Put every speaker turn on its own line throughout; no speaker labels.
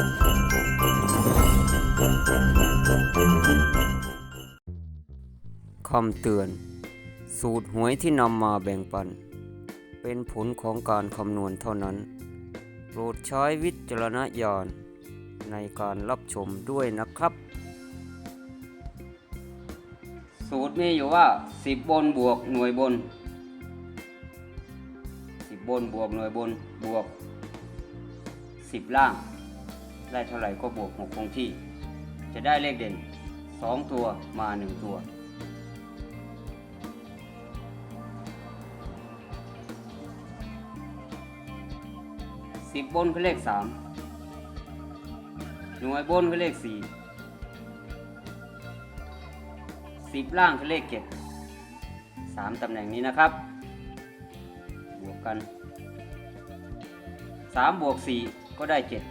คำเตือน สูตรหวยที่นำมาแบ่งปัน เป็นผลของการคำนวณเท่านั้น โปรดใช้วิจารณญาณในการรับชมด้วยนะครับ สูตรมีอยู่ว่า 10 บนบวกหน่วยบน 10 บนบวกหน่วยบนบวก 10 ล่าง ได้เท่าไหร่ก็บวก6คงที่ จะได้เลขเด่น 2 ตัวมา 1 ตัว สิบบนคือเลขสามหน่วยบนคือเลขสี่สิบล่างคือเลขเจ็ดสามตำแหน่งนี้นะครับ บวกกันสามบวกสี่ก็ได้เจ็ด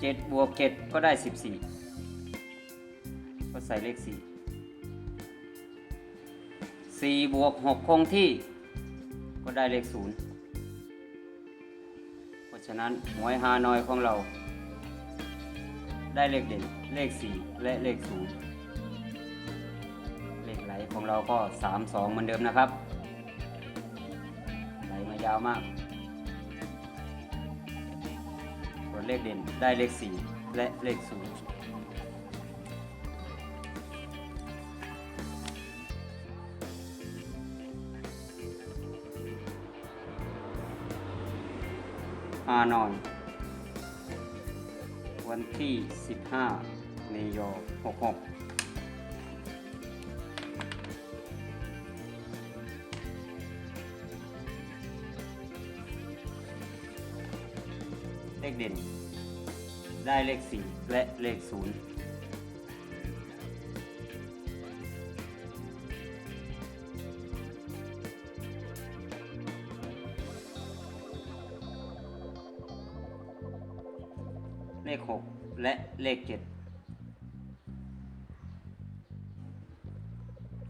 เจ็ดบวกเจ็ดก็ได้สิบสี่ก็ใส่เลขสี่สี่บวกหกคงที่ ก็ได้เลขศูนย์เพราะฉะนั้นหวยฮานอยของเรา ได้เลขเด่น เลข 4 และเลข 0 เลขไหลของเราก็ 3 2 เหมือนเดิมนะครับ ไหลมายาวมาก เลขเด่นได้เลข 4 และเลข 0ฮานอย วันที่ 15เมษายน66 เลขเด่น ได้เลข 4 และเลข 0เลข 6 และเลข 7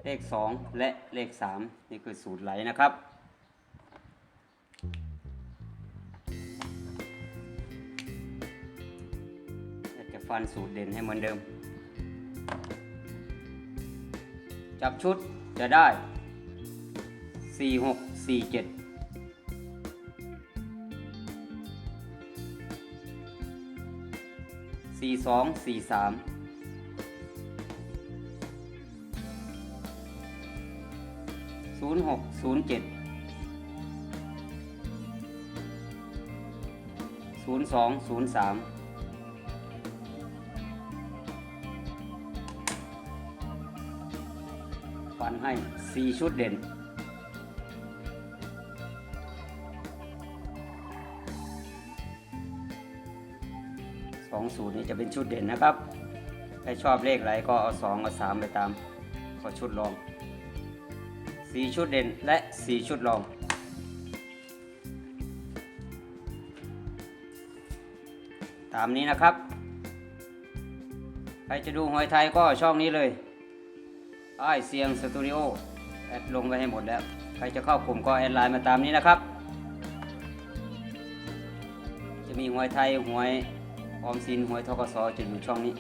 เลข 2 และเลข 3 นี่คือสูตรไหลนะครับ ฟันสูตรเด่นให้เหมือนเดิม จับชุดจะได้ 4 6 4 7สี่สองสี่สามศูนย์หกศูนย์เจ็ดศูนย์สองศูนย์สาม ฟันให้สี่ชุดเด่น สองสูตรนี้จะเป็นชุดเด่นนะครับใครชอบเลขอะไรก็เอาสองเอาสามไปตามก็ชุดรองสี่ชุดเด่นและสี่ชุดรองตามนี้นะครับ ใครจะดูหวยไทยก็ช่องนี้เลย ไอเสียงสตูดิโอแอดลงไปให้หมดแล้ว ใครจะเข้ากลุ่มก็แอดไลน์มาตามนี้นะครับ จะมีหวยไทยหวยออมสินหวยทกสจะอยู่ช่องนี้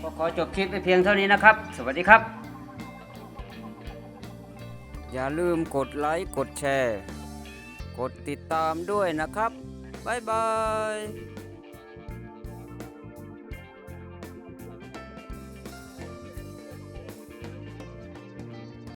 ก็ขอจบคลิปไปเพียงเท่านี้นะครับ สวัสดีครับ อย่าลืมกดไลค์กดแชร์ กดติดตามด้วยนะครับ บ๊ายบาย